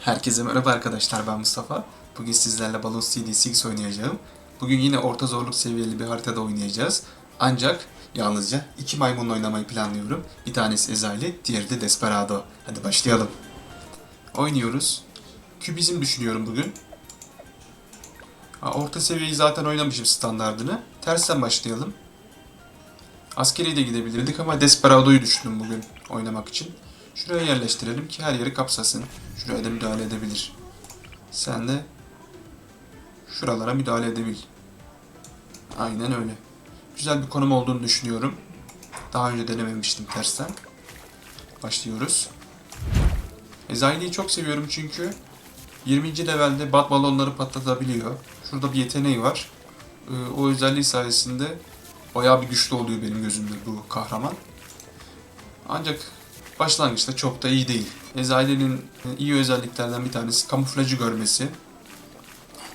Herkese merhaba arkadaşlar ben Mustafa. Bugün sizlerle Balloons CD6 oynayacağım. Bugün yine orta zorluk seviyeli bir haritada oynayacağız. Ancak yalnızca iki maymunla oynamayı planlıyorum. Bir tanesi Ezali, diğeri de Desperado. Hadi başlayalım. Oynuyoruz. Kübizm düşünüyorum bugün. Orta seviyeyi zaten oynamışım standardını. Tersten başlayalım. Askeri de gidebilirdik ama Desperado'yu düşündüm bugün oynamak için. Şuraya yerleştirelim ki her yeri kapsasın. Şuraya da müdahale edebilir. Sen de şuralara müdahale edebil. Aynen öyle. Güzel bir konum olduğunu düşünüyorum. Daha önce denememiştim tersten. Başlıyoruz. Ezai'yi çok seviyorum çünkü 20. levelde bat balonları patlatabiliyor. Şurada bir yeteneği var. Ee, O özelliği sayesinde bayağı bir güçlü oluyor benim gözümde bu kahraman. Ancak başlangıçta çok da iyi değil. Ezai'nin iyi özelliklerden bir tanesi kamuflajı görmesi,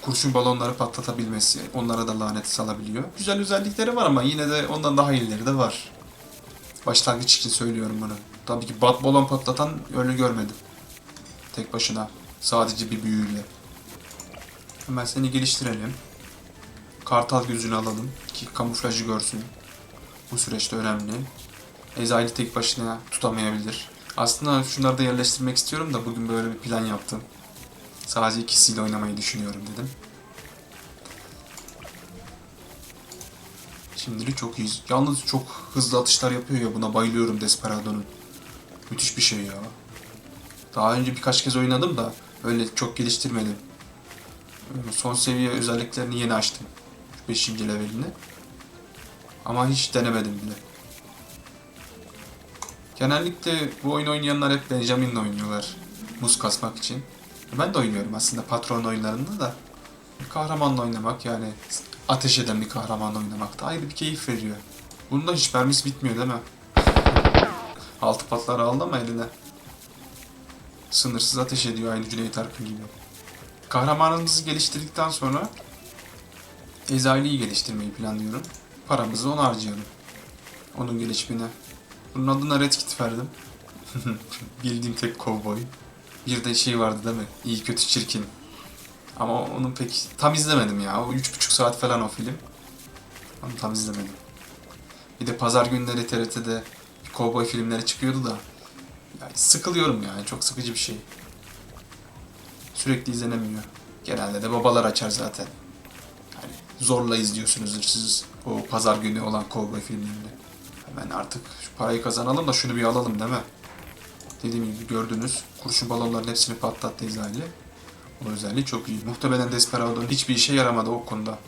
kurşun balonları patlatabilmesi, onlara da lanet salabiliyor. Güzel özellikleri var ama yine de ondan daha iyileri de var. Başlangıç için söylüyorum bunu. Tabii ki bat balon patlatan öyle görmedim. Tek başına. Sadece bir büyüyle. Hemen seni geliştirelim. Kartal gözünü alalım ki kamuflajı görsün. Bu süreçte önemli. Ezali tek başına tutamayabilir. Aslında şunları da yerleştirmek istiyorum da bugün böyle bir plan yaptım. Sadece ikisiyle oynamayı düşünüyorum dedim. Şimdilik çok iyiyiz. Yalnız çok hızlı atışlar yapıyor ya buna bayılıyorum Desperado'nun. Müthiş bir şey ya. Daha önce birkaç kez oynadım da öyle çok geliştirmedim. Son seviye özelliklerini yeni açtım. 5. levelini. Ama hiç denemedim bile. Genellikle bu oyun oynayanlar hep Benjamin'le oynuyorlar. Muz kasmak için. Ben de oynuyorum aslında patron oyunlarında da. Kahramanla oynamak yani ateş eden bir kahramanla oynamak da ayrı bir keyif veriyor. Bunda hiç mermisi bitmiyor değil mi? Altı patlar aldı ama eline. Sınırsız ateş ediyor aynı Cüneyt Arkın gibi. Kahramanımızı geliştirdikten sonra Ezali'yi geliştirmeyi planlıyorum. Paramızı ona harcayalım. Onun gelişimine. Bunun adına Red Kit verdim. Bildiğim tek kovboy. Bir de şey vardı değil mi? İyi kötü çirkin. Ama onun pek tam izlemedim ya. O üç buçuk saat falan o film. Onu tam izlemedim. Bir de pazar günleri TRT'de kovboy filmleri çıkıyordu da. Yani sıkılıyorum yani. Çok sıkıcı bir şey. Sürekli izlenemiyor. Genelde de babalar açar zaten. Yani zorla izliyorsunuzdur siz o pazar günü olan kovboy filmlerini. Hemen artık şu parayı kazanalım da şunu bir alalım değil mi? Dediğim gibi gördünüz. Kurşun balonların hepsini patlattı Ezali. O özelliği çok iyi. Muhtemelen Desperado'nun hiçbir işe yaramadı o konuda.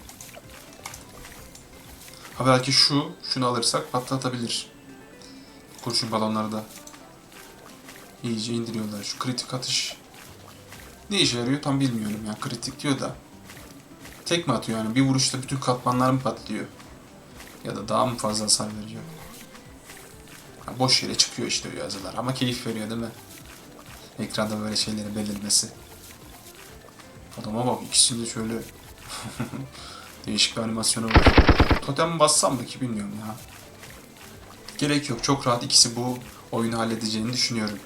Ha belki şu, şunu alırsak patlatabilir. Kurşun balonları da. İyice indiriyorlar. Şu kritik atış ne işe yarıyor tam bilmiyorum ya. Kritik diyor da. Tek mi atıyor yani? Bir vuruşta bütün katmanlar mı patlıyor? Ya da daha mı fazla hasar veriyor? Boş yere çıkıyor işte o yazılar. Ama keyif veriyor değil mi? Ekranda böyle şeylerin belirmesi. Adama bak ikisinde şöyle değişik bir animasyonu var. Totem bassam mı ki bilmiyorum ya. Gerek yok. Çok rahat ikisi bu oyunu halledeceğini düşünüyorum.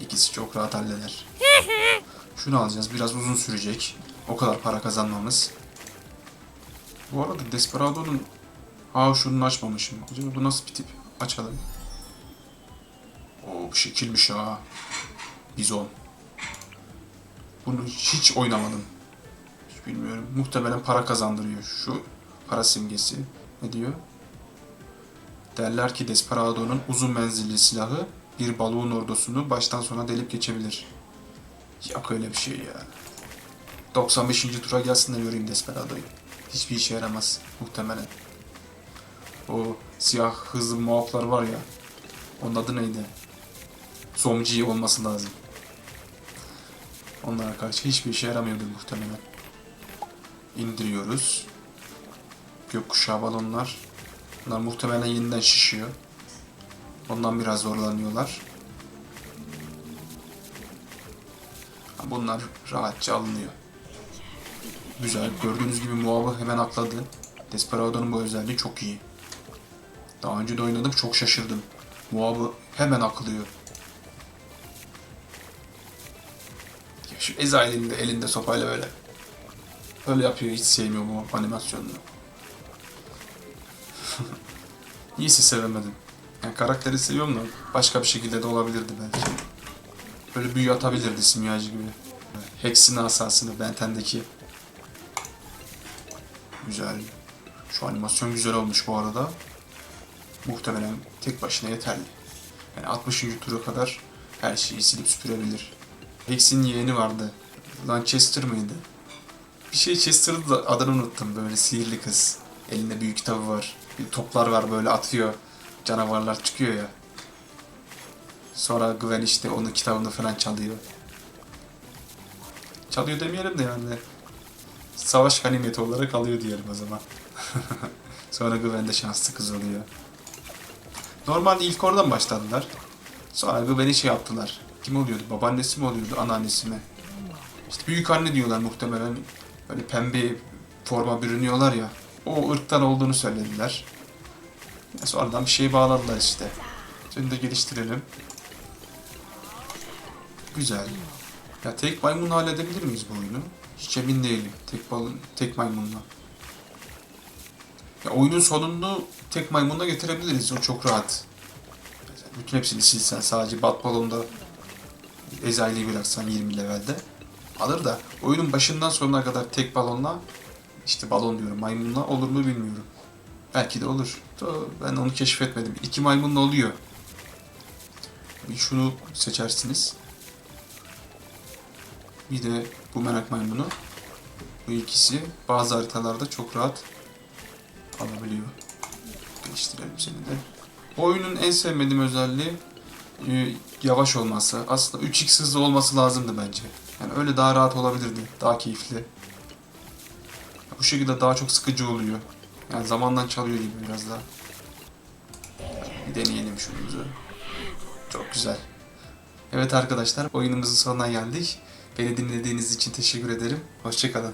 İkisi çok rahat halleder. Şunu alacağız. Biraz uzun sürecek. O kadar para kazanmamız. Bu arada Desperado'nun... Aa şunu açmamışım. Acaba bu nasıl bir tip? Açalım. Oo bu şekilmiş ha. Bizon. Bunu hiç oynamadım. Hiç bilmiyorum. Muhtemelen para kazandırıyor. Şu para simgesi. Ne diyor? Derler ki Desperado'nun uzun menzilli silahı bir balığın ordusunu baştan sona delip geçebilir. Yok öyle bir şey ya. 95. tura gelsin de göreyim Desperado'yu. Hiçbir işe yaramaz muhtemelen. O siyah hızlı muhaflar var ya. Onun adı neydi? Zomci olması lazım. Onlara karşı hiçbir işe yaramıyordur muhtemelen. İndiriyoruz. Gökkuşağı balonlar. Bunlar muhtemelen yeniden şişiyor. Ondan biraz zorlanıyorlar. Bunlar rahatça alınıyor. Güzel. Gördüğünüz gibi muavı hemen akladı. Desperado'nun bu özelliği çok iyi. Daha önce de oynadım çok şaşırdım. Muavı hemen aklıyor. Şu Ezrail'in de elinde sopayla böyle. Öyle yapıyor. Hiç sevmiyorum o animasyonunu. İyisi sevemedim. Yani karakteri seviyorum da başka bir şekilde de olabilirdi belki. Böyle büyü atabilirdi simyacı gibi. Hex'in asasını Benten'deki. Güzel. Şu animasyon güzel olmuş bu arada. Muhtemelen tek başına yeterli. Yani 60. tura kadar her şeyi silip süpürebilir. Hex'in yeğeni vardı. Lanchester mıydı? Bir şey Chester'dı da adını unuttum. Böyle sihirli kız. Elinde büyük kitabı var. Bir toplar var böyle atıyor. Canavarlar çıkıyor ya. Sonra Gwen işte onun kitabını falan çalıyor. Çalıyor demeyelim de yani. Savaş ganimeti olarak alıyor diyelim o zaman. Sonra Gwen de şanslı kız oluyor. Normalde ilk oradan başladılar. Sonra Gwen'i şey yaptılar. Kim oluyordu? Babaannesi mi oluyordu? Anneannesi mi? İşte büyük anne diyorlar muhtemelen. Böyle pembe forma bürünüyorlar ya. O ırktan olduğunu söylediler. Sonradan bir şey bağladılar işte. Seni de geliştirelim. Güzel. Ya tek maymun halledebilir miyiz bu oyunu? Hiç emin değilim. Tek balın, tek maymunla. Ya oyunun sonunu tek maymunla getirebiliriz. O çok rahat. Bütün hepsini silsen sadece bat balonda Ezai'yi bıraksan 20 levelde alır da oyunun başından sonuna kadar tek balonla işte balon diyorum maymunla olur mu bilmiyorum. Belki de olur. Ben onu keşfetmedim. İki maymunla oluyor. Şunu seçersiniz. Bir de bu merak maymunu. Bu ikisi bazı haritalarda çok rahat alabiliyor. Geliştirelim seni de. Oyunun en sevmediğim özelliği e, yavaş olması. Aslında 3x hızlı olması lazımdı bence. Yani öyle daha rahat olabilirdi. Daha keyifli. Bu şekilde daha çok sıkıcı oluyor. Yani zamandan çalıyor gibi biraz daha. Bir deneyelim şunumuzu. Çok güzel. Evet arkadaşlar oyunumuzun sonuna geldik. Beni dinlediğiniz için teşekkür ederim. Hoşçakalın.